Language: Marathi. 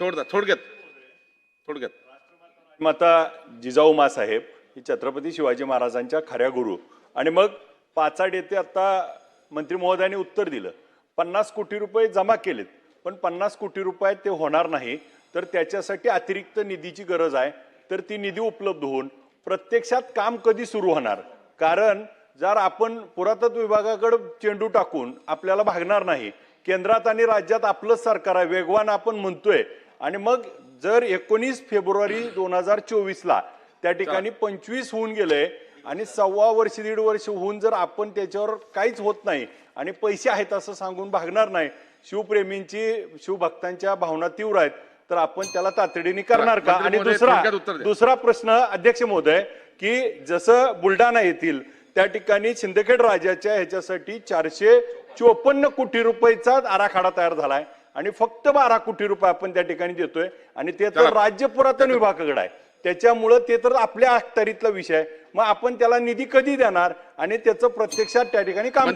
सोडता थोडक्यात थोडक्यात. माता जिजाऊ मासाहेब ही छत्रपती शिवाजी महाराजांच्या खऱ्या गुरु. आणि मग पाचाड येथे आता मंत्री महोदयाने उत्तर दिलं. पन्नास कोटी रुपये जमा केलेत पण पन्नास कोटी रुपये ते होणार नाही. तर त्याच्यासाठी अतिरिक्त निधीची गरज आहे. तर ती निधी उपलब्ध होऊन प्रत्यक्षात काम कधी सुरू होणार? कारण जर आपण पुरातत्व विभागाकडे चेंडू टाकून आपल्याला भागणार नाही केंद्रात आणि राज्यात आपलंच सरकार आहे. वेगवान आपण म्हणतोय. आणि मग जर एकोणीस फेब्रुवारी दोन हजार चोवीसला त्या ठिकाणी पंचवीस होऊन गेले आणि सव्वा वर्ष दीड वर्ष होऊन जर आपण त्याच्यावर काहीच होत नाही आणि पैसे आहेत असं सांगून भागणार नाही शिवप्रेमींची शिवभक्तांच्या भावना तीव्र आहेत तर आपण त्याला तातडीने करणार का? आणि दुसरा. दुसरा प्रश्न अध्यक्ष महोदय की जसं बुलढाणा येथील त्या ठिकाणी शिंदखेड राजाच्या ह्याच्यासाठी चारशे चोपन्न कोटी रुपयेचा आराखडा तयार झालाय. आणि फक्त बारा कोटी रुपये आपण त्या ठिकाणी देतोय. आणि ते तर. राज्य पुरातन विभागाकडे आहे. त्याच्यामुळं ते तर आपल्या अखत्यारीतला विषय आहे. मग आपण त्याला निधी कधी देणार? आणि त्याचं प्रत्यक्षात त्या ठिकाणी काम